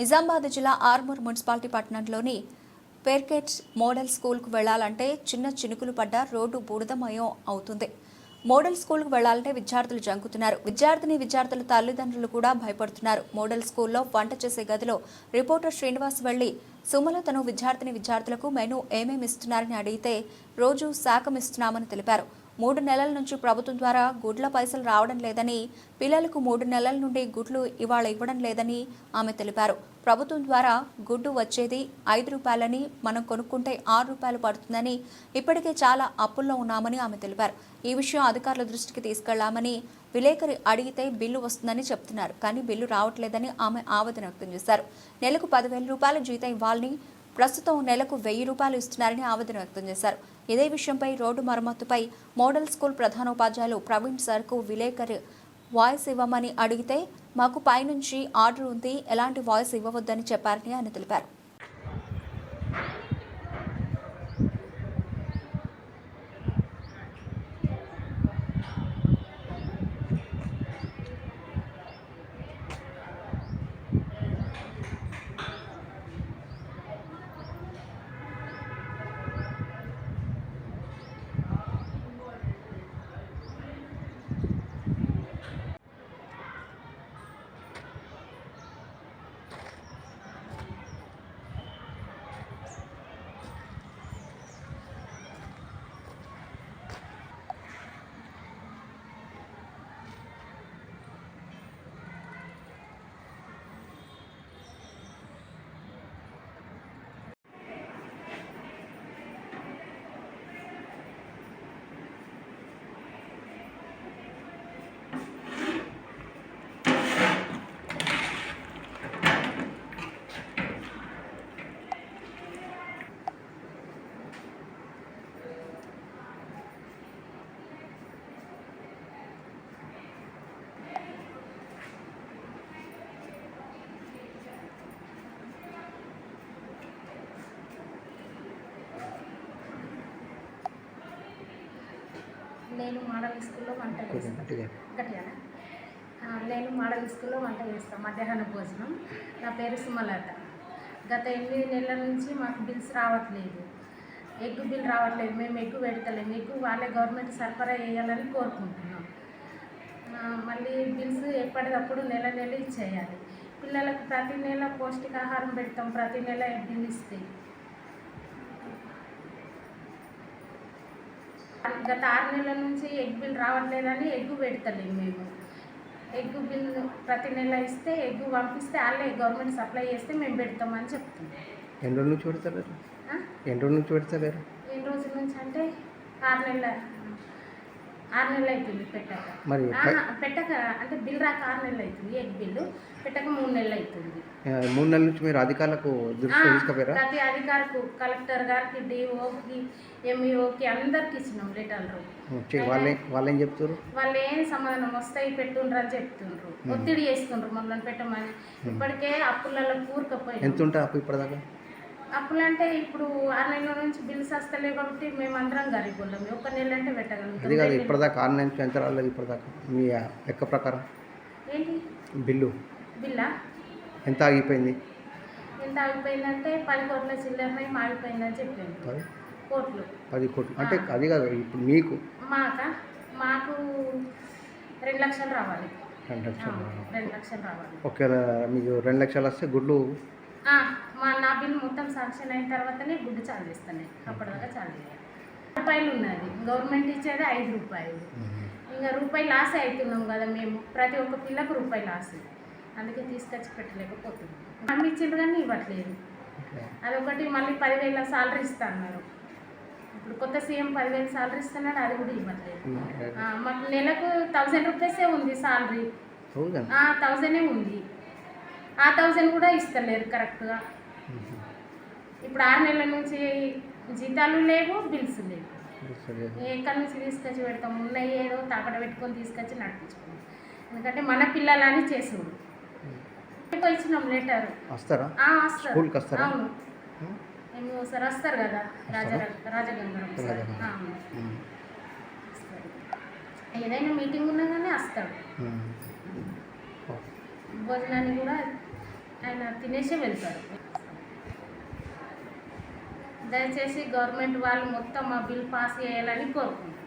నిజామాబాద్ జిల్లా ఆర్మూర్ మున్సిపాలిటీ పట్టణంలోని పేర్కెట్ మోడల్ స్కూల్కు వెళ్ళాలంటే చిన్న చినుకులు పడ్డ రోడ్డు బూడిదమయం అవుతుంది. మోడల్ స్కూల్కు వెళ్ళాలంటే విద్యార్థులు జంకుతున్నారు. విద్యార్థిని విద్యార్థుల తల్లిదండ్రులు కూడా భయపడుతున్నారు. మోడల్ స్కూల్లో వంట చేసే గదిలో రిపోర్టర్ శ్రీనివాస్ వెళ్ళి సుమలతను విద్యార్థిని విద్యార్థులకు మెను ఏమేమి ఇస్తున్నారని అడిగితే రోజు శాఖం ఇస్తున్నామని తెలిపారు. మూడు నెలల నుంచి ప్రభుత్వం ద్వారా గుడ్ల పైసలు రావడం లేదని పిల్లలకు మూడు నెలల నుండి గుడ్లు ఇవాళ ఇవ్వడం లేదని ఆమె తెలిపారు. ప్రభుత్వం ద్వారా గుడ్డు వచ్చేది ఐదు రూపాయలని మనం కొనుక్కుంటే ఆరు రూపాయలు పడుతుందని ఇప్పటికే చాలా అప్పుల్లో ఉన్నామని ఆమె తెలిపారు. ఈ విషయం అధికారుల దృష్టికి తీసుకెళ్ళామని విలేకరి అడిగితే బిల్లు వస్తుందని చెప్తున్నారు కానీ బిల్లు రావట్లేదని ఆమె ఆవేదన వ్యక్తం చేశారు. నెలకు పదివేల రూపాయల జీతం ఇవ్వాలని ప్రస్తుతం నెలకు వెయ్యి రూపాయలు ఇస్తున్నారని ఆవేదన వ్యక్తం చేశారు. ఇదే విషయంపై రోడ్డు మరమ్మతుపై మోడల్ స్కూల్ ప్రధానోపాధ్యాయులు ప్రవీణ్ సార్కు విలేకరి వాయిస్ ఇవ్వమని అడిగితే మాకు పైనుంచి ఆర్డర్ ఉంది ఎలాంటి వాయిస్ ఇవ్వవద్దని చెప్పారని ఆయన తెలిపారు. నేను మోడల్ స్కూల్లో వంట చేస్తాను నేను మోడల్ స్కూల్లో వంట చేస్తాను మధ్యాహ్న భోజనం. నా పేరు సుమలత. గత ఎనిమిది నెలల నుంచి మాకు బిల్స్ రావట్లేదు. ఎగ్ బిల్ రావట్లేదు మేము ఎగ్గు పెడతలేము. ఎగ్గు వాళ్ళే గవర్నమెంట్ సరఫరా చేయాలని కోరుకుంటున్నాం. మళ్ళీ బిల్స్ ఎప్పటికప్పుడు నెల నెల ఇచ్చేయాలి. పిల్లలకు ప్రతి నెల పౌష్టికాహారం పెడతాం ప్రతి నెల ఎగ్గులు ఇస్తే. గత ఆరు నెలల నుంచి ఎగ్ బిల్ రావట్లేదని ఎగ్గు పెడతలేము మేము. ఎగ్గు బిల్ ప్రతి నెల ఇస్తే ఎగ్గు పంపిస్తే వాళ్ళే గవర్నమెంట్ సప్లై చేస్తే మేము పెడతామని చెప్తున్నాం. ఎన్ని రోజుల నుంచి పెడతారు ఆ? ఎన్ని రోజుల నుంచి పెడతారు ఎన్ని రోజుల నుంచి అంటే ఆరు నెలల ఆరు నెలలు అవుతుంది పెట్టక. మరి పెట్టక అంటే బిల్ రాక ఆరు నెలలు అవుతుంది ఎగ్ బిల్లు. పెట్టక మూడు నెలలు అవుతుంది మూడు నెలల నుంచి మీరు అధికారులకు ఆ, దృష్టి తీసుకుపోయారా? ప్రతి అధికారికి కలెక్టర్ గారికి డిఓకి ఎంఈఓకి అందరికి ఇచ్చినాం లెటర్లు వాళ్ళే వాళ్ళేం చెప్తారు వాళ్ళు ఏం సమాధానం వస్తాయి పెట్టుండ్రు అని చెప్తుండ్రు. ఒత్తిడి చేస్తుండ్రు మమ్మల్ని పెట్టమని. ఇప్పటికే అప్పులలో ఎంత కూరుకపోయినాం ఉంటా అప్పు ఇప్పటిదాకా? అప్పులు అంటే ఇప్పుడు ఆరు నెలల నుంచి బిల్స్ వస్తలేవు కాబట్టి మేము అందరం గరీబుళ్ళం ఒక నెల అంటే పెట్టగలుగుతాం. అది కాదు ఇప్పటిదాకా ఎంత రాలేదు ఇప్పటిదాకా. మీ లెక్క ప్రకారం. ఏంటి? బిల్లు. బిల్లా? ఎంత ఆగిపోయింది? ఎంత ఆగిపోయిందంటే పది కోట్ల చిల్లరనై మాడిపోయిందని చెప్పింది. పది? కోట్లు. పది కోట్లు. అంటే అది కాదు ఇప్పుడు మీకు? మాక? మాకు రెండు లక్షలు రావాలి. రెండు లక్షలు రెండు లక్షలు రావాలి. ఒకవేళ మీకు రెండు లక్షలు వస్తే గుడ్లు నా బిల్ మొత్తం శాంక్షన్ అయిన తర్వాతనే గుడ్డు చాలు చేస్తాను. అప్పటిదాకా చాలు చేయాలి. రూపాయలు ఉన్నది. గవర్నమెంట్ ఇచ్చేది ఐదు రూపాయలు. ఇంకా రూపాయి లాస్ అవుతున్నాం కదా మేము. ప్రతి ఒక్క పిల్లకు రూపాయి లాస్ అందుకే తీసుకొచ్చి పెట్టలేకపోతున్నాం. ఇచ్చిండ్రు కానీ ఇవ్వట్లేదు. అదొకటి మళ్ళీ పదివేల సాలరీ ఇస్తా అన్నారు ఇప్పుడు కొత్త సీఎం పదివేలు సాలరీ ఇస్తున్నాడు అది కూడా ఇవ్వట్లేదు. మాకు నెలకు థౌజండ్ రూపీసే ఉంది సాలరీ థౌజండే ఉంది. ఆ థౌజండ్ కూడా ఇస్తలేరు కరెక్ట్గా ఇప్పుడు ఆరు నెలల నుంచి జీతాలు లేవు బిల్స్ లేవు. ఎక్కడి నుంచి తీసుకొచ్చి పెడతాం? ఉన్నాయి ఏదో తాకడ పెట్టుకొని తీసుకొచ్చి నడిపించుకున్నాం ఎందుకంటే మన పిల్లలని చేసేవాడు ఇచ్చినాం లెటర్ వస్తారా? వస్తారు. స్కూల్కి వస్తారా? అవును. ఏమో సార్ వస్తారు కదా? రాజా రాజగంగారం సార్. వస్తారు. ఏదైనా మీటింగ్ ఉన్నా కానీ వస్తాడు ఉమ్. భోజనాన్ని కూడా ఆయన తినేసే వెళ్తారు. దయచేసి గవర్నమెంట్ వాళ్ళు మొత్తం ఆ బిల్ పాస్ చేయాలని కోరుకుంటున్నాను